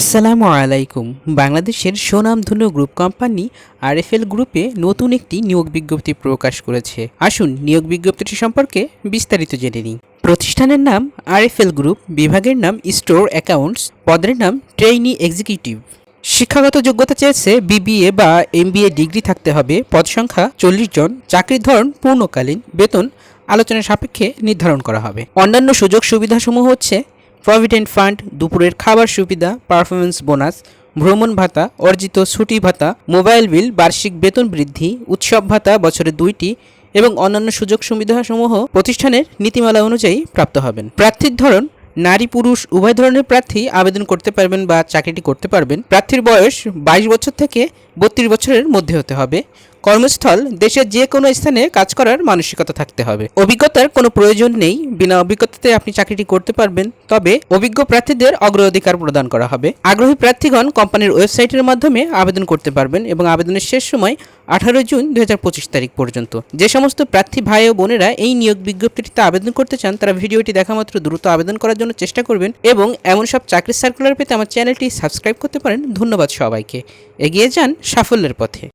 আসসালামু আলাইকুম। বাংলাদেশের সুনামধন্য গ্রুপ কোম্পানি আরএফএল গ্রুপে নতুন একটি নিয়োগ বিজ্ঞপ্তি প্রকাশ করেছে। আসুন নিয়োগ বিজ্ঞপ্তিটি সম্পর্কে বিস্তারিত জেনে নিই। প্রতিষ্ঠানের নাম আরএফএল গ্রুপ, বিভাগের নাম স্টোর অ্যাকাউন্টস, পদের নাম ট্রেইনি এক্সিকিউটিভ। শিক্ষাগত যোগ্যতা চেয়েছে বিবিএ বা এমবিএ ডিগ্রি থাকতে হবে। পদ সংখ্যা চল্লিশ জন। চাকরির ধরন পূর্ণকালীন। বেতন আলোচনা সাপেক্ষে নির্ধারণ করা হবে। অন্যান্য সুযোগ সুবিধাসমূহ হচ্ছে প্রভিডেন্ট ফান্ড, দুপুরের খাবার সুবিধা পারফরমেন্স বোনাস, ভ্রমণ ভাতা, অর্জিত ছুটি ভাতা, মোবাইল বিল, বার্ষিক বেতন বৃদ্ধি, উৎসব ভাতা বছরে দুইটি এবং অন্যান্য সুযোগ সুবিধাসমূহ প্রতিষ্ঠানের নীতিমালা অনুযায়ী প্রাপ্ত হবেন। প্রার্থীর ধরন, নারী পুরুষ, উভয় ধরনের প্রার্থী আবেদন করতে পারবেন বা চাকরিটি করতে পারবেন। প্রার্থীর বয়স বাইশ বছর থেকে বত্রিশ বছরের মধ্যে হতে হবে। কর্মস্থল দেশের যে কোনো স্থানে কাজ করার মানসিকতা থাকতে হবে। অভিজ্ঞতার কোনো প্রয়োজন নেই। বিনা অভিজ্ঞতাতে আপনি চাকরিটি করতে পারবেন। তবে অভিজ্ঞ প্রার্থীদের অগ্রাধিকার প্রদান করা হবে। আগ্রহী প্রার্থীগণ কোম্পানির ওয়েবসাইটের মাধ্যমে আবেদন করতে পারবেন এবং আবেদনের শেষ সময় আঠারোই জুন দু হাজার পঁচিশ তারিখ পর্যন্ত। যে সমস্ত প্রার্থী ভাই ও বোনেরা এই নিয়োগ বিজ্ঞপ্তিটিতে আবেদন করতে চান, তারা ভিডিওটি দেখা মাত্র দ্রুত আবেদন করার জন্য চেষ্টা করবেন এবং এমন সব চাকরির সার্কুলার পেতে আমার চ্যানেলটি সাবস্ক্রাইব করতে পারেন। ধন্যবাদ সবাইকে। এগিয়ে যান সাফল্যের পথে।